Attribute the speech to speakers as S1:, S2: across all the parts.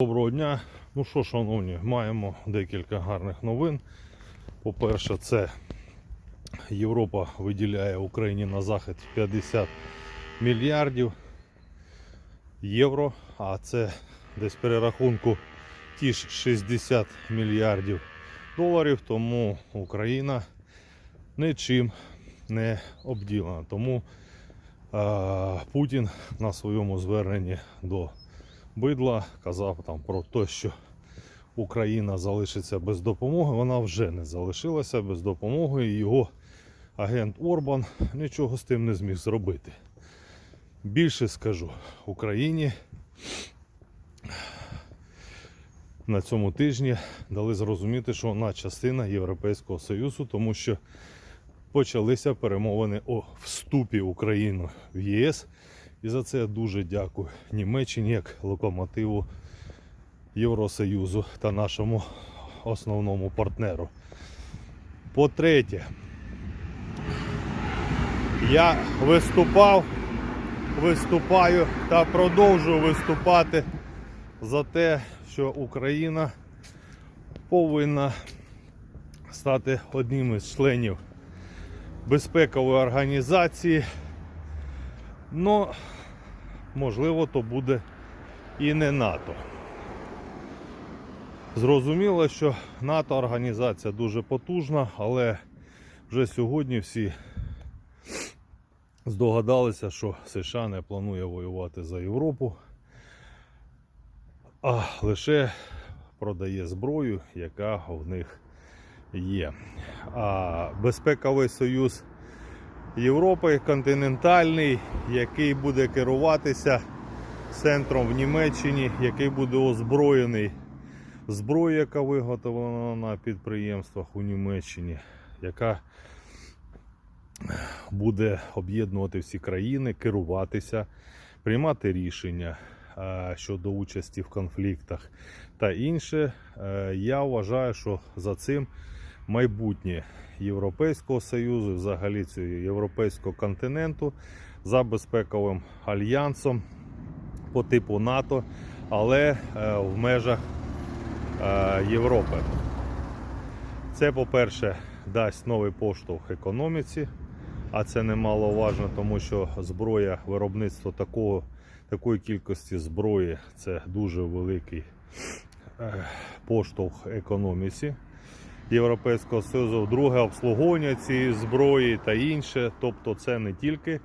S1: Доброго дня. Ну що, шановні, маємо декілька гарних новин. По-перше, це Європа виділяє Україні на захід 50 мільярдів євро, а це десь перерахунку ті ж 60 мільярдів доларів, тому Україна нічим не обділена. Тому е, Путін на своєму зверненні до бидла казав там про те, що Україна залишиться без допомоги. Вона вже не залишилася без допомоги, і його агент Орбан нічого з тим не зміг зробити. Більше скажу, Україні на цьому тижні дали зрозуміти, що вона частина Європейського Союзу, тому що почалися перемовини о вступі України в ЄС. І за це дуже дякую Німеччині як локомотиву Євросоюзу та нашому основному партнеру. По-третє, я виступав, виступаю та продовжую виступати за те, що Україна повинна стати одним із членів безпекової організації. Ну, можливо, то буде і не НАТО. Зрозуміло, що НАТО організація дуже потужна, але вже сьогодні всі здогадалися, що США не планує воювати за Європу, а лише продає зброю, яка в них є. А безпековий союз Європи континентальний, який буде керуватися центром в Німеччині, який буде озброєний зброєю, яка виготовлена на підприємствах у Німеччині, яка буде об'єднувати всі країни, керуватися, приймати рішення щодо участі в конфліктах та інше. Е, Я вважаю, що за цим майбутнє Європейського Союзу, взагалі цього європейського континенту за безпековим альянсом по типу НАТО, але е, в межах е, Європи. Це, по-перше, дасть новий поштовх економіці, а це немаловажно, тому що зброя, виробництво такого, такої кількості зброї це дуже великий е, поштовх економіці. Європейського Союзу, друге обслуговування цієї зброї та інше. Тобто це не тільки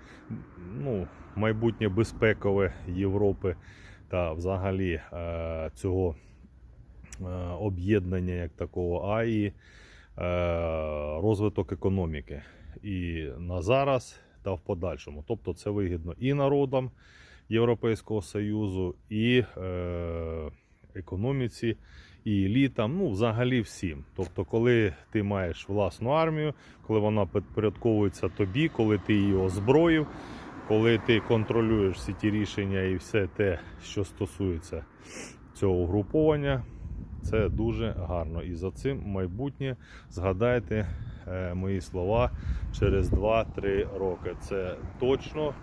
S1: ну, майбутнє безпекове Європи та взагалі е, цього е, об'єднання як такого, а і е, розвиток економіки. І на зараз та в подальшому. Тобто це вигідно і народам Європейського Союзу, і е, економіці і елітам, ну взагалі всім. Тобто, коли ти маєш власну армію, коли вона підпорядковується тобі, коли ти її озброїв, коли ти контролюєш всі ті рішення і все те, що стосується цього угруповання, це дуже гарно. І за цим майбутнє згадайте е, мої слова через 2-3 роки. Це точно.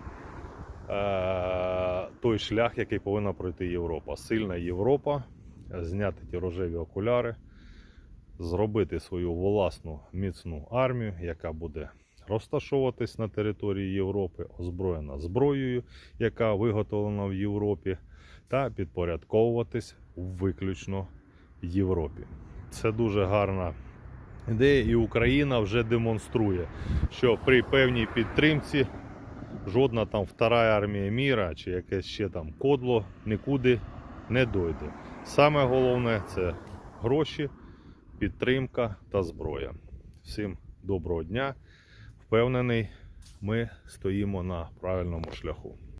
S1: е, Той шлях, який повинна пройти Європа. Сильна Європа, зняти ті рожеві окуляри, зробити свою власну міцну армію, яка буде розташовуватись на території Європи, озброєна зброєю, яка виготовлена в Європі, та підпорядковуватись виключно Європі. Це дуже гарна ідея, і Україна вже демонструє, що при певній підтримці жодна там втора армія міра чи якесь ще там кодло нікуди не дойде. Саме головне це гроші, підтримка та зброя. Всім доброго дня. Впевнений, ми стоїмо на правильному шляху.